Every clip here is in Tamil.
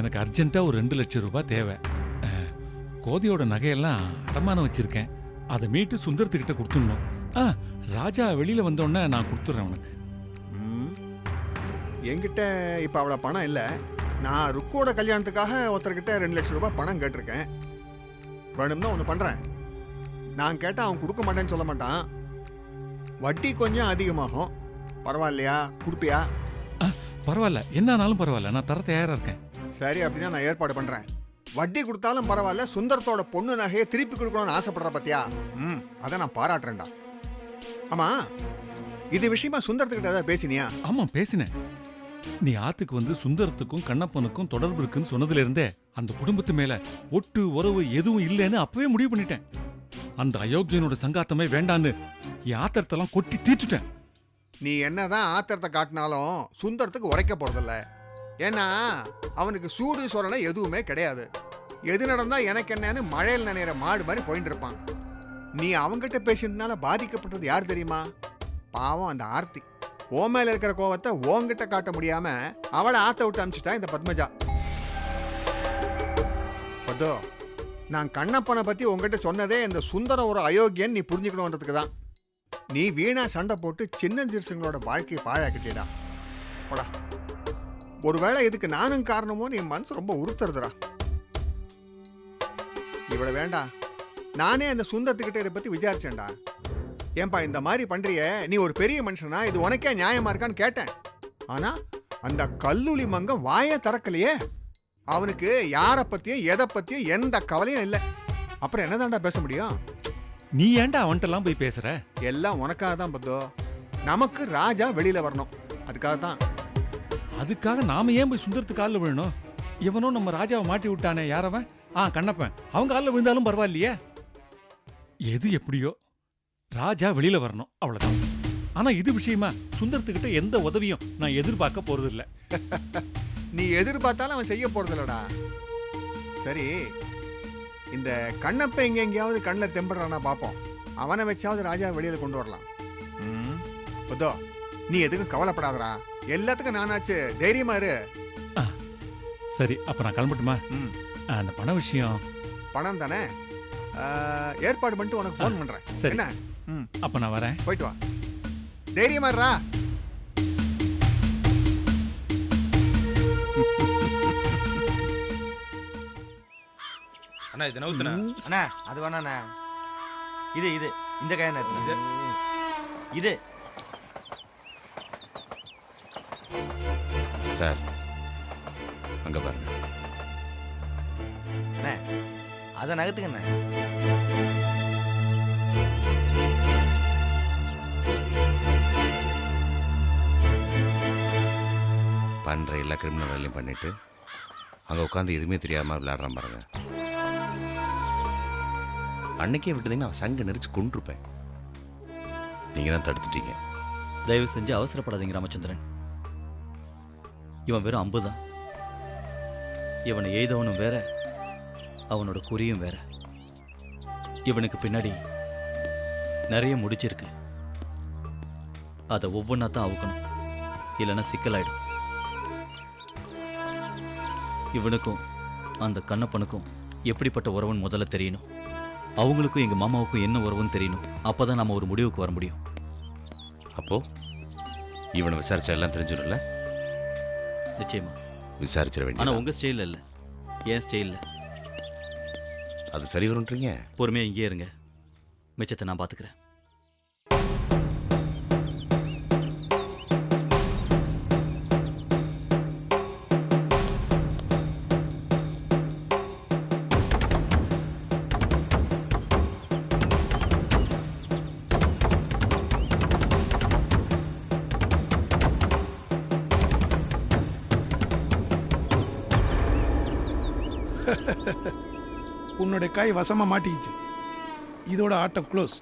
எனக்கு அர்ஜென்ட்டா ஒரு ரெண்டு லட்சம் ரூபாய் தேவை. கோதையோட நகையெல்லாம் அடமானம் வச்சிருக்கேன். அதை மீட்டு சுந்தரத்துக்கிட்ட கொடுத்துடணும். ஆ ராஜா வெளியில வந்தோடனே நான் கொடுத்துட்றேன் உனக்கு ம். என்கிட்ட இப்போ அவ்வளோ பணம் இல்லை. நான் ருக்கோட கல்யாணத்துக்காக ஒருத்தர்கிட்ட ரெண்டு லட்சம் ரூபாய் பணம் கேட்டிருக்கேன். வேணும்னா ஒன்று பண்ணுறேன் நான் கேட்டால் அவன் கொடுக்க மாட்டேன்னு சொல்ல மாட்டான். வட்டி கொஞ்சம் அதிகமாகும். பரவாயில்லையா? கொடுப்பியா? பரவாயில்ல. என்னானாலும் பரவாயில்ல. நான் தர தயாரா இருக்கேன். சரி அப்படின்னா நான் ஏற்பாடு பண்ணுறேன் வட்டி கொடுத்தாலும் பரவாயில்ல சுந்தரத்தோட பொண்ணு நகையை திருப்பி கொடுக்கணும்னு ஆசைப்படுற பத்தியா? ம் அதை நான் பாராட்டுறேன்டா. ஆமாம் இது விஷயமா சுந்தரத்துக்கிட்ட ஏதாவது பேசினியா? ஆமா பேசினேன். நீ ஆத்துக்கு வந்து சுந்தரத்துக்கும் கண்ணப்பனுக்கும் தொடர்பு இருக்குன்னு சொன்னதுல இருந்தே அந்த குடும்பத்து மேல ஒட்டு உறவு எதுவும் இல்லைன்னு அப்பவே முடிவு பண்ணிட்டேன். அந்த அயோக்கியனோட சங்காத்தமே வேண்டான்னு என் ஆத்திரத்தெல்லாம் கொட்டி தீர்த்துட்டேன். நீ என்னதான் ஆத்திரத்தை காட்டினாலும் சுந்தரத்துக்கு உரைக்க போறதில்ல. ஏன்னா அவனுக்கு சூடு சொரணை எதுவுமே கிடையாது. எது நடந்தால் எனக்கு என்னன்னு மழையில் நனையிற மாடு மாதிரி போயிட்டு இருப்பான். நீ அவங்ககிட்ட பேசினதுனால பாதிக்கப்பட்டது யார் தெரியுமா? பாவம் அந்த ஆர்த்தி. ஓ மேல இருக்கிற கோவத்தை ஓங்கிட்ட காட்ட முடியாம அவளை ஆத்த விட்டு அனுப்பிச்சிட்டான் இந்த பத்மஜா. பதோ நான் கண்ணப்பனை பத்தி உங்ககிட்ட சொன்னதே இந்த சுந்தரம் ஒரு அயோக்கியன் நீ புரிஞ்சுக்கணுன்றதுக்கு தான். நீ வீணா சண்டை போட்டு சின்ன சிறுசுங்களோட வாழ்க்கையை பாழாக்கிட்டேடா. போடா. ஒருவேளை இதுக்கு நானும் காரணமோ நீ மனசு ரொம்ப உறுத்துறதுடா. இவ்வளவு வேண்டாம் நானே அந்த சுந்தரத்துக்கிட்ட இதை பத்தி விசாரிச்சேன்டா. ஏன்பா இந்த மாதிரி பண்றியே நீ ஒரு பெரிய மனுஷனா இது உனக்கே நியாயமா இருக்கான்னு கேட்டேன். ஆனா அந்த கல்லூலி மங்கம் வாயே திறக்கலையே. அவனுக்கு யாரை பத்தியும் எதை பத்தியும் எந்த கவலையும் இல்லை. அப்புறம் என்னதான்டா பேச முடியும்? நீ ஏன்டா அவன்கிட்டலாம் போய் பேசுற? எல்லாம் உனக்காக தான் பத்தோ. நமக்கு ராஜா வெளியில வரணும். அதுக்காக தான் அதுக்காக நாம ஏன் போய் சுந்தரத்து காலில் விழணும்? இவனும் நம்ம ராஜாவை மாட்டி விட்டானே யாரவன் ஆ கண்ணப்பன். அவங்க காலில் விழுந்தாலும் பரவாயில்லையே. எது எப்படியோ ராஜா வெளியில வரணும் அவ்வளோதான் ஆனா இது விஷயமா சுந்தரத்துக்கிட்ட எந்த உதவியும் நான் எதிர்பார்க்க போகிறதில்ல நீ எதிர்பார்த்தாலும் அவன் செய்ய போறதில்லடா. சரி இந்த கண்ணப்ப எங்க எங்கேயாவது கண்ணில் தெம்படுறானா பார்ப்போம் அவனை வச்சாவது ராஜா வெளியில கொண்டு வரலாம். ம், புத்தோ நீ எதுக்கும் கவலைப்படாதடா. எல்லாத்துக்கும் நானாச்சு. தைரியமா இரு. சரி அப்ப நான் கிளம்பட்டுமா? ம், ஆ, அந்த பண விஷயம். பணம் தானே? ஏற்பாடு பண்ணிட்டு உனக்கு ஃபோன் பண்றேன். சரி. என்ன? ம். அப்ப நான் வரேன். போயிட்டு வா. தைரியமா இருடா. அண்ணா இது நவுத்துண்ணா அண்ணா அது வேணாண்ணா. இது இது. இந்த காய் இது? இது. சார். அங்க பாருங்க. அண்ணா அதை நகர்த்துக்கண்ணே பண்ற எல்லா கிரிமினல் வேலையும் பண்ணிட்டு அங்க உட்காந்து எதுவுமே தெரியாம விளையாடுறான் பாருங்க. அன்னைக்கே விட்டுதீங்கன்னா அவன் சங்க நெரிச்சு கொண்டிருப்பேன் நீங்க தான் தடுத்துட்டீங்க. தயவு செஞ்சு அவசரப்படாதீங்க ராமச்சந்திரன். இவன் வெறும் அம்பு தான் இவனை எய்தவனும் வேற அவனோட குறியும் வேற. இவனுக்கு பின்னாடி நிறைய முடிச்சிருக்கு. அதை ஒவ்வொன்றா தான் அவுக்கணும். இல்லைன்னா சிக்கலாயிடும். இவனுக்கும் அந்த கண்ணப்பனுக்கும் எப்படிப்பட்ட உறவுன்னு முதல்ல தெரியணும். அவங்களுக்கும் எங்கள் மாமாவுக்கும் என்ன உறவுன்னு தெரியணும். அப்போ தான் நம்ம ஒரு முடிவுக்கு வர முடியும். அப்போ இவனை விசாரிச்சா எல்லாம் தெரிஞ்சிடும்ல? நிச்சயமா. விசாரிச்சிட வேண்டிய உங்க ஸ்டைல்ல இல்ல. ஏன் ஸ்டைல்ல அது சரி வரும்ன்றீங்க? பொறுமையா இங்கே இருங்க. மிச்சத்தை நான் பாத்துக்கிறேன். உன்னுடைய காய் வசமா மாட்டிக்கிச்சு. இதோட ஆட்டம் க்ளோஸ்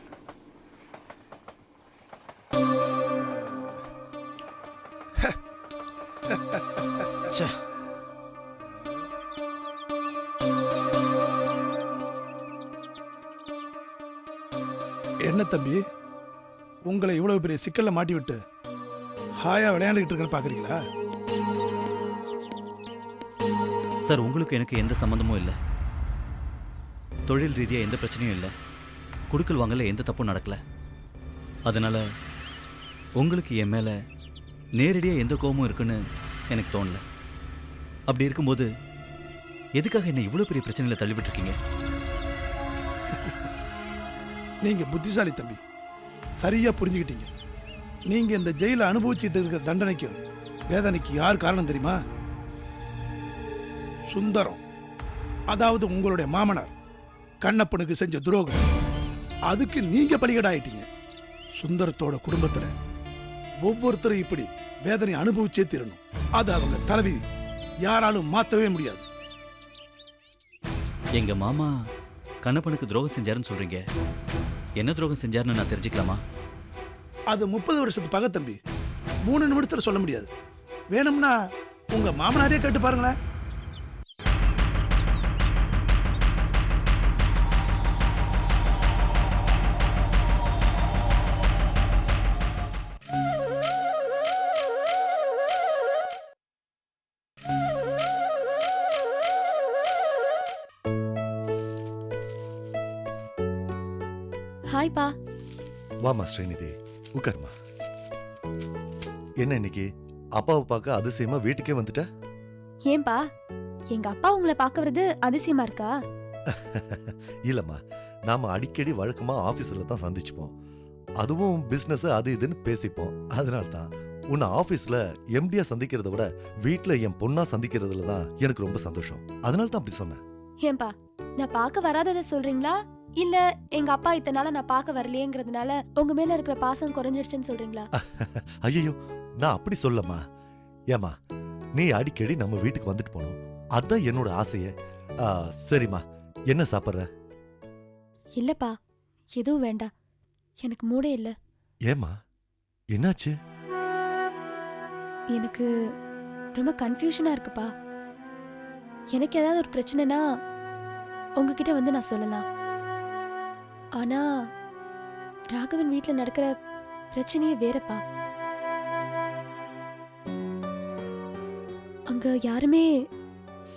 என்ன தம்பி? உங்களை இவ்வளவு பெரிய சிக்கல்ல மாட்டி விட்டு ஹாயா விளையாண்டுக்கிட்டு இருக்கேன்னு பாக்குறீங்களா? சார் உங்களுக்கு எனக்கு எந்த சம்மந்தமும் இல்லை. தொழில் ரீதியாக எந்த பிரச்சனையும் இல்லை. கொடுக்கல் வாங்கல எந்த தப்பும் நடக்கல. அதனால் உங்களுக்கு என் மேலே நேரடியாக எந்த கோபமும் இருக்குன்னு எனக்கு தோணலை. அப்படி இருக்கும்போது எதுக்காக என்னை இவ்வளோ பெரிய பிரச்சனையில் தள்ளிவிட்டுருக்கீங்க? நீங்கள் புத்திசாலி தம்பி. சரியாக புரிஞ்சுக்கிட்டீங்க. நீங்கள் இந்த ஜெயிலில் அனுபவிச்சுட்டு இருக்கிற தண்டனைக்கும் வேதனைக்கு யார் காரணம் தெரியுமா? சுந்தரம். அதாவது உங்களுடைய மாமனார். கண்ணப்பனுக்கு செஞ்ச துரோகம். அதுக்கு நீங்க பலிகடாயிட்டீங்க. சுந்தரத்தோட குடும்பத்துல ஒவ்வொருத்தரும் இப்படி வேதனை அனுபவிச்சே தீரணும். அது அவங்க தலைவிதி. யாராலும் மாத்தவே முடியாது. எங்க மாமா கண்ணப்பனுக்கு துரோகம் செஞ்சாருன்னு சொல்றீங்க. என்ன துரோகம் செஞ்சாருன்னு நான் தெரிஞ்சுக்கலாமா? அது முப்பது வருஷத்து பகை தம்பி. மூணு நிமிடத்துல சொல்ல முடியாது. வேணும்னா உங்க மாமனாரே கேட்டு பாருங்களேன். வாமா ஸ்ரீநிதி. உட்காருமா என்ன இன்னைக்கு? அப்பாவை பார்க்க அதிசயமா வீட்டுக்கே வந்துட்ட? ஏன்பா எங்க அப்பா உங்களை பார்க்க வரது அதிசயமா இருக்கா? இல்லம்மா நாம அடிக்கடி வழக்கமா ஆபீஸ்ல தான் சந்திச்சுப்போம். அதுவும் பிசினஸ் அது இதுன்னு பேசிப்போம். அதனால தான் உன்னை ஆபீஸ்ல எம்டியா சந்திக்கிறத விட வீட்ல என் பொண்ணா சந்திக்கிறதுல தான் எனக்கு ரொம்ப சந்தோஷம். அதனால தான் அப்படி சொன்னேன். ஏன்பா நான் பார்க்க வராததை சொல்றீங்களா? இல்ல எங்க அப்பா இத்தனை நாளா நான் பார்க்க வரலையேங்கிறதுனால உங்க மேல இருக்கிற பாசம் குறைஞ்சிருச்சுன்னு சொல்றீங்களா? ஐயோ நான் அப்படி சொல்லம்மா. ஏமா நீ அடிக்கடி நம்ம வீட்டுக்கு வந்துட்டு போகணும். அதான் என்னோட ஆசையே. ஆ, சரிம்மா. என்ன சாப்பிட்ற? இல்லப்பா எதுவும் வேண்டாம். எனக்கு மூடே இல்ல. ஏம்மா என்னாச்சு? எனக்கு ரொம்ப கன்ஃபியூஷனா இருக்குப்பா. எனக்கு ஏதாவது ஒரு பிரச்சனைனா உங்ககிட்ட வந்து நான் சொல்லலாம். ஆனா ராகவன் வீட்டுல நடக்கிற பிரச்சனையே வேறப்பா. அங்க யாருமே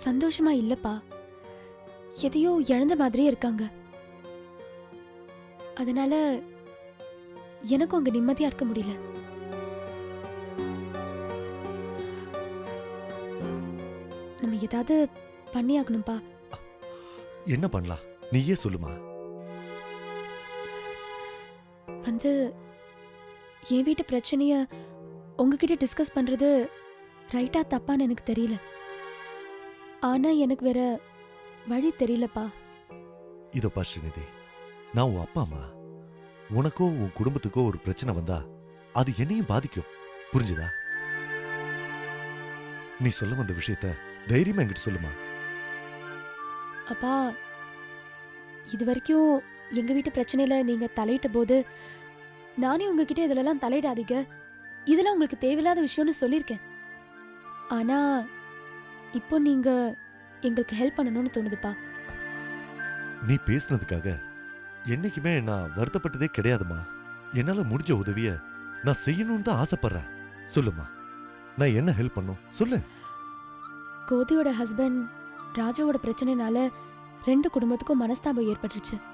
சந்தோஷமா இல்லப்பா. எதையோ இழந்த மாதிரியே இருக்காங்க. அதனால எனக்கும் அங்க நிம்மதியா இருக்க முடியல. நம்ம ஏதாவது பண்ணி என்ன பண்ணலாம்? நீயே சொல்லுமா? வந்து என் வீட்டு பிரச்சனைய உங்ககிட்ட டிஸ்கஸ் பண்றது ரைட்டா தப்பான்னு எனக்கு தெரியல. ஆனா எனக்கு வேற வழி தெரியலப்பா. இதோ ஸ்ரீநிதி நான் உன் அப்பா அம்மா. உனக்கோ உன் குடும்பத்துக்கோ ஒரு பிரச்சனை வந்தா அது என்னையும் பாதிக்கும். புரிஞ்சுதா? நீ சொல்ல வந்த விஷயத்த தைரியமா என்கிட்ட சொல்லுமா? அப்பா இது வரைக்கும் எங்க வீட்டு பிரச்சனையில நீங்க தலையிட்ட போது நானே உங்ககிட்ட இதுலலாம் தலையிடாதீங்க. இதெல்லாம் உங்களுக்கு தேவையில்லாத விஷயம்னு சொல்லியிருக்கேன். ஆனா இப்போ நீங்க எங்களுக்கு ஹெல்ப் பண்ணணும்னு தோணுதுப்பா. நீ பேசுனதுக்காக என்னைக்குமே நான் வருத்தப்பட்டதே கிடையாதுமா. என்னால முடிஞ்ச உதவிய நான் செய்யணும்னு தான் ஆசைப்படுறேன். சொல்லுமா. நான் என்ன ஹெல்ப் பண்ணும்? சொல்லு. கோதியோட ஹஸ்பண்ட் ராஜாவோட பிரச்சனைனால ரெண்டு குடும்பத்துக்கும் மனஸ்தாபம் ஏற்பட்டுருச்சு.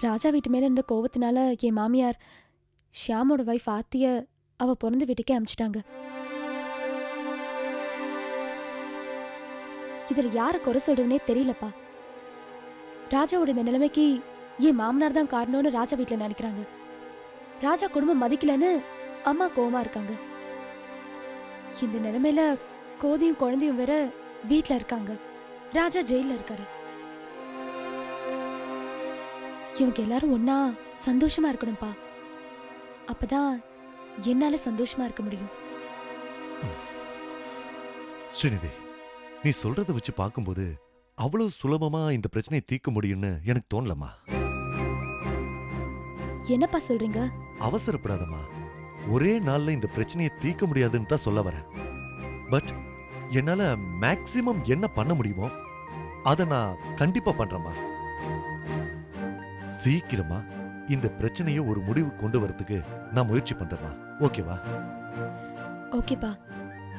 ராஜா வீட்டு மேலே இருந்த கோவத்தினால என் மாமியார் ஷியாமோட வைஃப் ஆத்திய அவ பிறந்த வீட்டுக்கே அனுப்பிச்சிட்டாங்க இதில் யாரை குறை சொல்றதுனே தெரியலப்பா. ராஜாவோட இந்த நிலைமைக்கு என் மாமனார் தான் காரணம்னு ராஜா வீட்டில் நினைக்கிறாங்க. ராஜா குடும்பம் மதிக்கலன்னு அம்மா கோவமா இருக்காங்க. இந்த நிலைமையில கோதியும் குழந்தையும் வேற வீட்டில் இருக்காங்க. ராஜா ஜெயிலில் இருக்காரு. இவங்க எல்லாரும் ஒன்னா சந்தோஷமா இருக்கணும்பா. அப்பதான் என்னால சந்தோஷமா இருக்க முடியும். ஸ்ரீநிதி நீ சொல்றத வச்சு பார்க்கும்போது அவ்வளவு சுலபமா இந்த பிரச்சனையை தீர்க்க முடியும்னு எனக்கு தோணலம்மா. என்னப்பா சொல்றீங்க? அவசரப்படாதம்மா. ஒரே நாள்ல இந்த பிரச்சனையை தீர்க்க முடியாதுன்னு தான் சொல்ல வரேன். பட் என்னால மேக்சிமம் என்ன பண்ண முடியுமோ அதை நான் கண்டிப்பா பண்றேம்மா. சீக்கிரமா இந்த பிரச்சனையை ஒரு முடிவு கொண்டு வரதுக்கு நான் முயற்சி பண்றேம்மா ஓகேவா? ஓகேப்பா.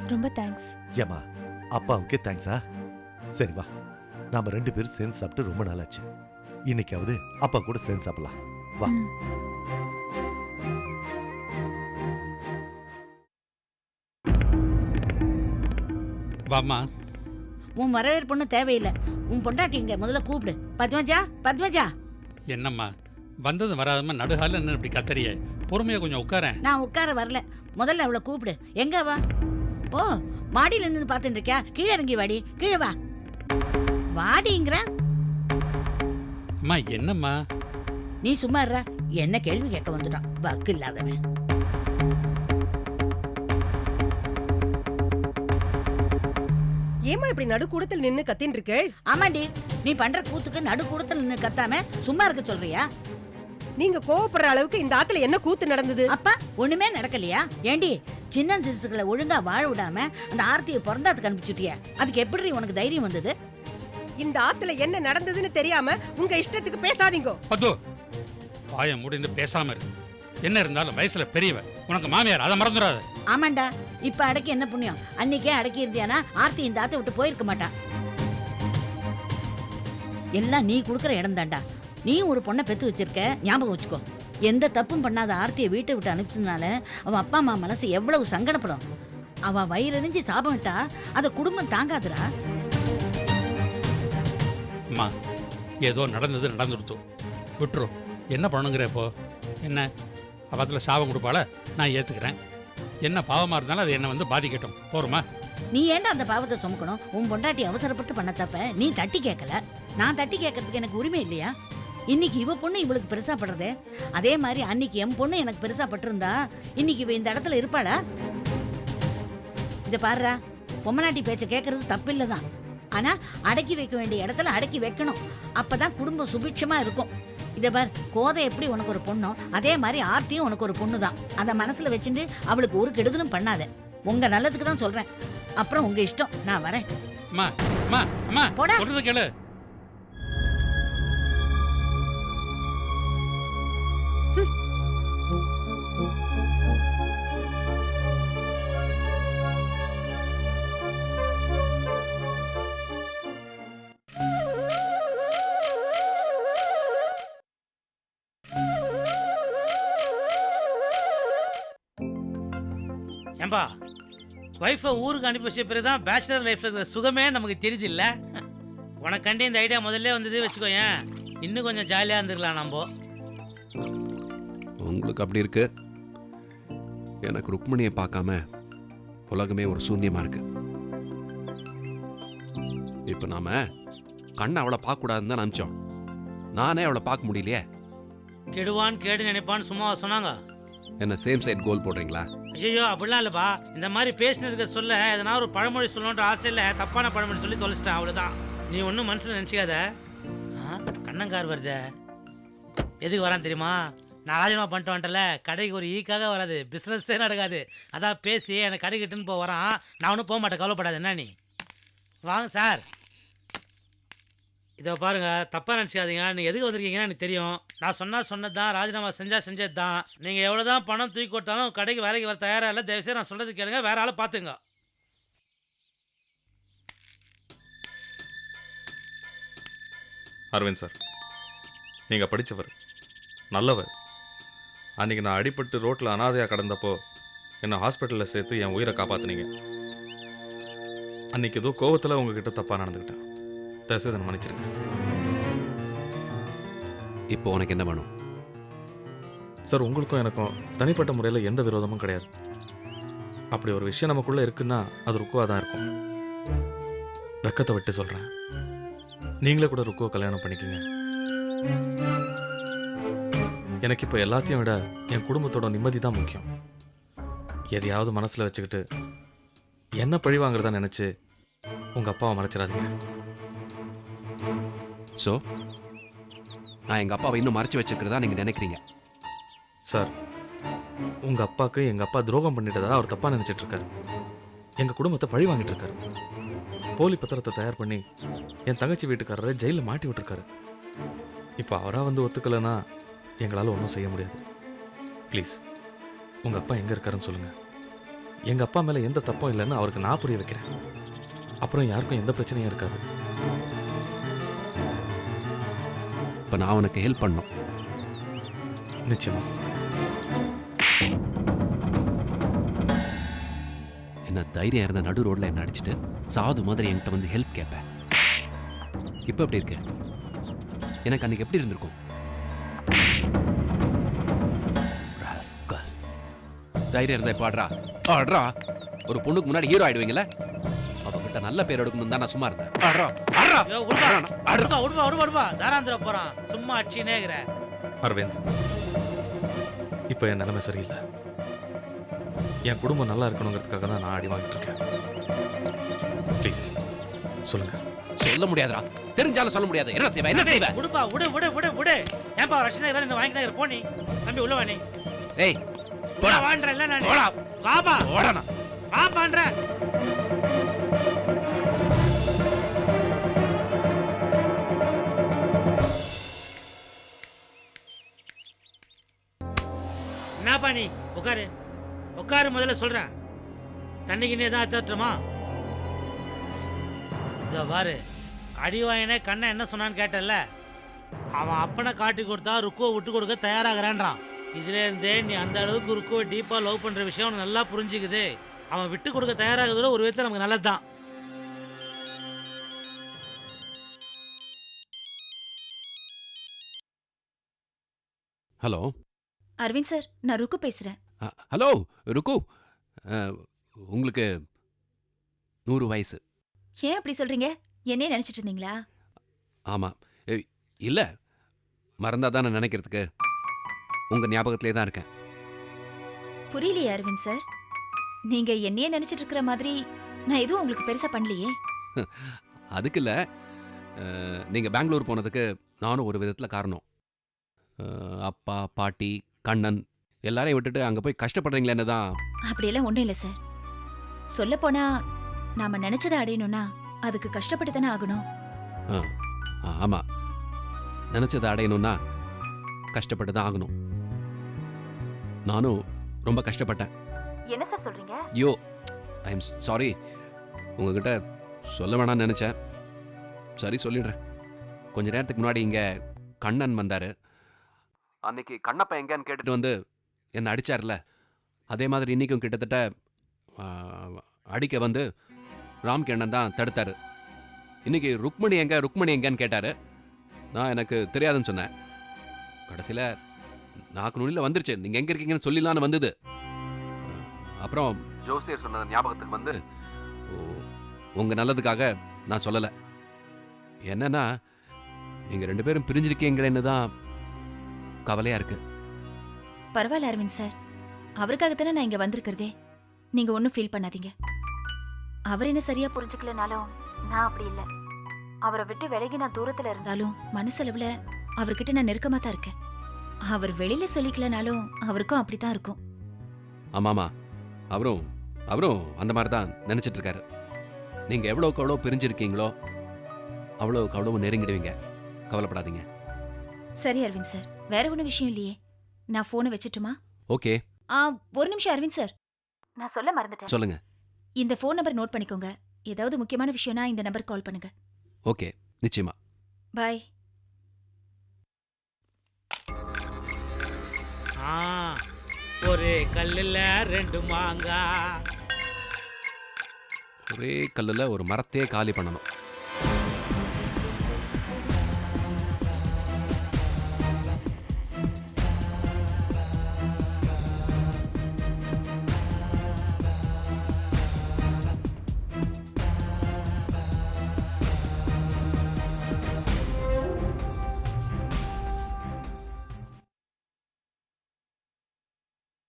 ரொம்ப தேங்க்ஸ் ஏமா அப்பாவுக்கே தேங்க்ஸா சரி வா. நாம ரெண்டு பேரும் சேர்ந்து சாப்பிட்டு ரொம்ப நாள் ஆச்சு இன்னைக்காவது அப்பா கூட சேர்ந்து சாப்பிடலாம். வா. ம். வாம்மா. உன் வரவேற்பு ஒன்றும் தேவையில்லை. உன் பொண்டாட்டி இங்க முதல்ல கூப்பிடு. பத்மஜா பத்மஜா. என்னம்மா? வந்தது வராதம்மா நடுகால என்ன இப்படி கத்தறிய. பொறுமையா கொஞ்சம் உட்காரேன். நான் உட்கார வரல. முதல்ல அவளை கூப்பிடு. எங்க வா? ஓ மாடியில் நின்று பார்த்துட்டு இருக்கியா? கீழே இறங்கி வாடி. கீழே வா. வாடிங்கிற. அம்மா என்னம்மா? நீ சும்மா இருடா. என்ன கேள்வி கேட்க வந்துட்டான். வக்கு இல்லாதவன். ஏமா இப்படி நடுக்கூடத்தில் நின்னு கத்தின்னு இருக்கேள் ஆமாண்டி நீ பண்ற கூத்துக்கு நடு கூடத்தில் நின்று கத்தாம சும்மா இருக்க சொல்றியா? நீங்க கோவப்படுற அளவுக்கு இந்த ஆத்துல என்ன கூத்து நடந்தது? அப்பா ஒண்ணுமே நடக்கலையா? ஏண்டி சின்ன சிசுகளை ஒழுங்கா வாழ விடாம அந்த ஆர்த்தியை பிறந்தாத்துக்கு அனுப்பிச்சுட்டிய அதுக்கு எப்படி உனக்கு தைரியம் வந்தது? இந்த ஆத்துல என்ன நடந்ததுன்னு தெரியாம உங்க இஷ்டத்துக்கு பேசாதீங்க. பத்து வாய முடிந்து பேசாம இரு. என்ன இருந்தாலும் வயசுல பெரியவ உனக்கு மாமியார் அதை மறந்துடாத. ஆமாண்டா. இப்ப அடக்கி என்ன புண்ணியம்? அன்னைக்கே அடக்கி இருந்தியானா ஆர்த்தி இந்த ஆத்தை விட்டு போயிருக்க மாட்டா எல்லாம் நீ கொடுக்குற இடம் தான்டா நீ ஒரு பொண்ணை பெத்து வச்சிருக்க ஞாபகம் வச்சுக்கோ. எந்த தப்பும் பண்ணாத ஆர்த்தியை வீட்டை விட்டு அனுப்பிச்சதுனால அவ அப்பா அம்மா மனசு எவ்வளவு சங்கடப்படும். அவ வயிறறிஞ்சு சாபம் விட்டா அதை குடும்பம் தாங்காதுடா. அம்மா ஏதோ நடந்தது நடந்துடுத்து. விட்டுரும் என்ன பண்ணுங்கிற இப்போ? என்ன? பக்கத்தில் சாபம் கொடுப்பால நான் ஏற்றுக்கிறேன் என்ன பாவமாக இருந்தாலும் அது என்னை வந்து பாதிக்கட்டும். போருமா? நீ ஏன்டா அந்த பாவத்தை சுமக்கணும்? உன் பொண்டாட்டி அவசரப்பட்டு பண்ண தப்ப நீ தட்டி கேட்கல. நான் தட்டி கேட்கறதுக்கு எனக்கு உரிமை இல்லையா? இன்னைக்கு இவ பொண்ணு இவளுக்கு பெருசா படுறதே? அதே மாதிரி அன்னைக்கு என் பொண்ணு எனக்கு பெருசா பட்டிருந்தா இன்னைக்கு இவ இந்த இடத்துல இருப்பாளா? இத பாருடா பொம்மநாட்டி பேச்ச கேட்கறது தப்பில்லை தான் ஆனா அடக்கி வைக்க வேண்டிய இடத்துல அடக்கி வைக்கணும். அப்பதான் குடும்பம் சுபிட்சமா இருக்கும். இத பார் கோதை எப்படி உனக்கு ஒரு பொண்ணோ அதே மாதிரி ஆர்த்தியும் உனக்கு ஒரு பொண்ணு தான் அதை மனசுல வச்சுட்டு அவளுக்கு ஒரு கெடுதலும் பண்ணாத. உங்க நல்லதுக்கு தான் சொல்றேன். அப்புறம் உங்க இஷ்டம். நான் வரேன். போடா. ஒய்ஃபை ஊருக்கு அனுப்பி வச்ச பிறகு தான் பேச்சுலர் லைஃப்ல இருக்கிற சுகமே நமக்கு தெரியுது இல்ல உனக்கண்டே இந்த ஐடியா முதல்ல வந்தது வச்சுக்கோயேன் இன்னும் கொஞ்சம் ஜாலியாக இருந்துக்கலாம் நம்ம. உங்களுக்கு அப்படி இருக்கு. எனக்கு ருக்மணியை பார்க்காம உலகமே ஒரு சூன்யமா இருக்கு. இப்போ நாம கண்ணை அவளை பார்க்கக்கூடாதுன்னு தான் நினச்சோம். நானே அவளை பார்க்க முடியலையே. கெடுவான் கேடு நினைப்பான்னு சும்மா சொன்னாங்க? என்ன சேம் சைட் கோல் போடுறீங்களா? ஐயோ அப்படிலாம் இல்லைப்பா. இந்த மாதிரி பேசினதுக்கு சொல்ல எதனா ஒரு பழமொழி சொல்லணுன்ற ஆசையில் தப்பான பழமொழி சொல்லி தொலைச்சிட்டேன் அவ்வளோதான் நீ ஒன்றும் மனசில் நினச்சிக்காத. ஆ, கண்ணங்கார் வருதே. எதுக்கு வரான் தெரியுமா? நான் ராஜினாமா பண்ணிட்டு வந்துட்டல கடைக்கு ஒரு ஈக்காக வராது பிஸ்னஸே நடக்காது. அதான் பேசி எனக்கு கடைக்கு இட்டுன்னு போக வரான். நான் ஒன்றும் போக மாட்டேன் கவலைப்படாது என்ன நீ? வாங்க சார் இதோ பாருங்க தப்பாக நினச்சிக்காதீங்க. நீங்கள் எதுக்கு வந்திருக்கீங்கன்னு எனக்கு தெரியும். நான் சொன்னால் சொன்னது தான் ராஜினாமா செஞ்சால் செஞ்சது தான் நீங்கள் எவ்வளோ தான் பணம் தூக்கி கொடுத்தாலும் கடைக்கு வேலைக்கு வர தயாராக இல்லை தயவுசெய்து நான் சொல்கிறது கேளுங்க வேறு ஆளை பார்த்துங்க அரவிந்த் சார் நீங்கள் படித்தவர் நல்லவர். அன்றைக்கி நான் அடிபட்டு ரோட்டில் அனாதையாக கடந்தப்போ என்னை ஹாஸ்பிட்டலில் சேர்த்து என் உயிரை காப்பாற்றுனீங்க அன்றைக்கி ஏதோ கோவத்தில் உங்ககிட்ட தப்பாக நடந்துக்கிட்டேன் தயவுசெய்து என்னை மன்னிச்சிருங்க. இப்போ உனக்கு என்ன வேணும்? சார் உங்களுக்கும் எனக்கும் தனிப்பட்ட முறையில் எந்த விரோதமும் கிடையாது. அப்படி ஒரு விஷயம் நமக்குள்ளே இருக்குன்னா அது ருக்குவாக தான் இருக்கும். வெக்கத்தை விட்டு சொல்கிறேன் நீங்களே கூட ருக்குவை கல்யாணம் பண்ணிக்கங்க. எனக்கு இப்போ எல்லாத்தையும் விட என் குடும்பத்தோட நிம்மதி தான் முக்கியம். எதையாவது மனசில் வச்சுக்கிட்டு என்ன பழி வாங்குறதா நினச்சி உங்கள் அப்பாவை மறைச்சிடாதீங்க. ஸோ நான் எங்கள் அப்பாவை இன்னும் மறைச்சு வச்சிருக்கிறதா நீங்கள் நினைக்கிறீங்க? சார் உங்கள் அப்பாவுக்கு எங்கள் அப்பா துரோகம் பண்ணிட்டதா அவர் தப்பாக நினச்சிட்டு இருக்காரு எங்கள் குடும்பத்தை பழி வாங்கிட்டு இருக்காரு போலி பத்திரத்தை தயார் பண்ணி என் தங்கச்சி வீட்டுக்காரரை ஜெயிலில் மாட்டி விட்டுருக்காரு இப்போ அவராக வந்து ஒத்துக்கலைன்னா எங்களால் ஒன்றும் செய்ய முடியாது. ப்ளீஸ் உங்கள் அப்பா எங்கே இருக்காருன்னு சொல்லுங்கள் எங்கள் அப்பா மேலே எந்த தப்பும் இல்லைன்னு அவருக்கு நான் புரிய வைக்கிறேன். அப்புறம் யாருக்கும் எந்த பிரச்சனையும் இருக்காது. இப்போ நான் உனக்கு ஹெல்ப் பண்ணோம் நிச்சயமா. என்ன தைரியம் இருந்த நடு ரோட்ல என்ன அடிச்சிட்டு சாது மாதிரி என்கிட்ட வந்து ஹெல்ப் கேட்பேன் இப்போ எப்படி இருக்கு? எனக்கு அன்னைக்கு எப்படி இருந்திருக்கும். தைரியம் இருந்தா இப்போ ஆடுறா. ஆடுறா. ஒரு பொண்ணுக்கு முன்னாடி ஹீரோ ஆயிடுவீங்கல்ல? அவகிட்ட நல்ல பேர் எடுக்கணும் தான் நான் சும்மா இருந்தேன். ஆடுறா. ஆடுறா யோ உடுப்பா. உடுப்பா தாராந்திர போறான். சும்மா அடிச்சுனே இருக்கிற. அரவிந்த் இப்போ என் நிலைமை சரியில்லை. என் குடும்பம் நல்லா இருக்கணுங்கிறதுக்காக தான் நான் அடி வாங்கிட்டு இருக்கேன். ப்ளீஸ் சொல்லுங்க. சொல்ல முடியாதுடா. தெரிஞ்சாலும் சொல்ல முடியாது. என்ன செய்வேன் என்ன செய்வேன் உடுப்பா உடு உடு உடு உடு. ஏன்பா ரஷ்னா இதெல்லாம் இந்த வாங்கிட்டு இருக்கிற போனி. தம்பி உள்ள வாணி ஏய் போடா. வாண்டற இல்ல நான். போடா. வாப்பா. ஓடனா வாப்பான்ற என்னப்பா நீ உட்காரு உட்காரு முதல்ல சொல்றேன் தண்ணிக்கு தான் தட்டுமா இதோ பாரு. அடி கண்ணை என்ன சொன்னான்னு கேட்டல அவன் அப்பனை காட்டி கொடுத்தா ருக்குவை விட்டு கொடுக்க தயாராகிறான்றான். இதுல இருந்தே நீ அந்த அளவுக்கு ருக்குவை டீப்பா லவ் பண்ற விஷயம் அவனுக்கு நல்லா புரிஞ்சுக்குது. அவன் விட்டு கொடுக்க தயாராகிறதுல ஒரு விதத்தில் நமக்கு நல்லதுதான். ஹலோ அரவிந்த் சார் நான் ருக்கு பேசுறேன். ஹலோ ருக்கு. உங்களுக்கு நூறு வயசு. ஏன் அப்படி சொல்றீங்க? என்னைய நினைச்சிட்டு இருந்தீங்களா? ஆமாம் இல்லை. மறந்தா தானே நினைக்கிறதுக்கு உங்கள் ஞாபகத்திலே தான் இருக்கேன். புரியலையே அரவிந்த் சார். நீங்க என்னைய நினைச்சிட்டு இருக்கிற மாதிரி நான் எதுவும் உங்களுக்கு பெருசா பண்ணலையே. அதுக்கு இல்லை. நீங்கள் பெங்களூர் போனதுக்கு நானும் ஒரு விதத்தில் காரணம். அஹ், அப்பா பாட்டி கண்ணன் எல்லாரையும் விட்டுட்டு அங்கே போய் கஷ்டப்படுறீங்களேன்னு தான் அப்படியெல்லாம் ஒண்ணும் இல்லை சார் சொல்ல போனா நாம நினைச்சதை அடையணும்னா அதுக்கு கஷ்டப்பட்டு தானே ஆகணும் ஆமாம் நினச்சதை அடையணும்னா கஷ்டப்பட்டு தான் ஆகணும். நானும் ரொம்ப கஷ்டப்பட்டேன். என்ன சார் சொல்றீங்க? ஐயோ ஐ எம் சாரி உங்ககிட்ட சொல்ல வேணாம்னு நினச்சேன். சரி சொல்லிடுறேன். கொஞ்ச நேரத்துக்கு முன்னாடி இங்கே கண்ணன் வந்தார். அன்னைக்கு கண்ணப்பா எங்கேன்னு கேட்டுட்டு வந்து என்னை அடிச்சார்ல. அதே மாதிரி இன்றைக்கும் கிட்டத்தட்ட அடிக்க வந்து ராம்கிண்ணன் தான் தடுத்தார். இன்னைக்கு ருக்மணி எங்க ருக்மணி எங்கன்னு கேட்டார். நான் எனக்கு தெரியாதுன்னு சொன்னேன். கடைசியில் நாக்கு நுனியில் வந்துருச்சு. நீங்கள் எங்கே இருக்கீங்கன்னு சொல்லிடலான்னு வந்தது. அப்புறம் ஜோசியர் சொன்ன ஞாபகத்துக்கு வந்து உங்கள் நல்லதுக்காக நான் சொல்லலை. என்னன்னா நீங்கள் ரெண்டு பேரும் பிரிஞ்சிருக்கீங்களேன்னு தான் கவலையாக இருக்கு. பரவாயில்ல அரவிந்த் சார். அவருக்காக தானே நான் இங்க வந்திருக்கிறதே. நீங்க ஒன்றும் ஃபீல் பண்ணாதீங்க. அவர் என்ன சரியா புரிஞ்சுக்கலனாலும் நான் அப்படி இல்லை. அவரை விட்டு விலகி நான் தூரத்துல இருந்தாலும் மனசளவுல அவர்கிட்ட நான் நெருக்கமா தான் இருக்கேன். அவர் வெளியில சொல்லிக்கலனாலும் அவருக்கும் அப்படித்தான் இருக்கும். ஆமாமா. அவரும் அவரும் அந்த மாதிரி தான் நினச்சிட்டு இருக்காரு. நீங்கள் எவ்வளோக்கு எவ்வளோ பிரிஞ்சிருக்கீங்களோ அவ்வளோக்கு அவ்வளோ நெருங்கிடுவீங்க. கவலைப்படாதீங்க. சரி அரவிந்த் சார். வேற ஒன்றும் விஷயம் இல்லையே. நான் போனை வச்சுட்டுமா? ஓகே. ஆ ஒரு நிமிஷம் அரவிந்த் சார். நான் சொல்ல மறந்துட்டேன். சொல்லுங்க. இந்த ஃபோன் நம்பர் நோட் பண்ணிக்கோங்க. ஏதாவது முக்கியமான விஷயம்னா இந்த நம்பர் கால் பண்ணுங்க. ஓகே. நிச்சயமா. பாய் ஆ ஒரு கல்லுல ரெண்டு மாங்கா. ஒரே கல்லில் ஒரு மரத்தையே காலி பண்ணணும்.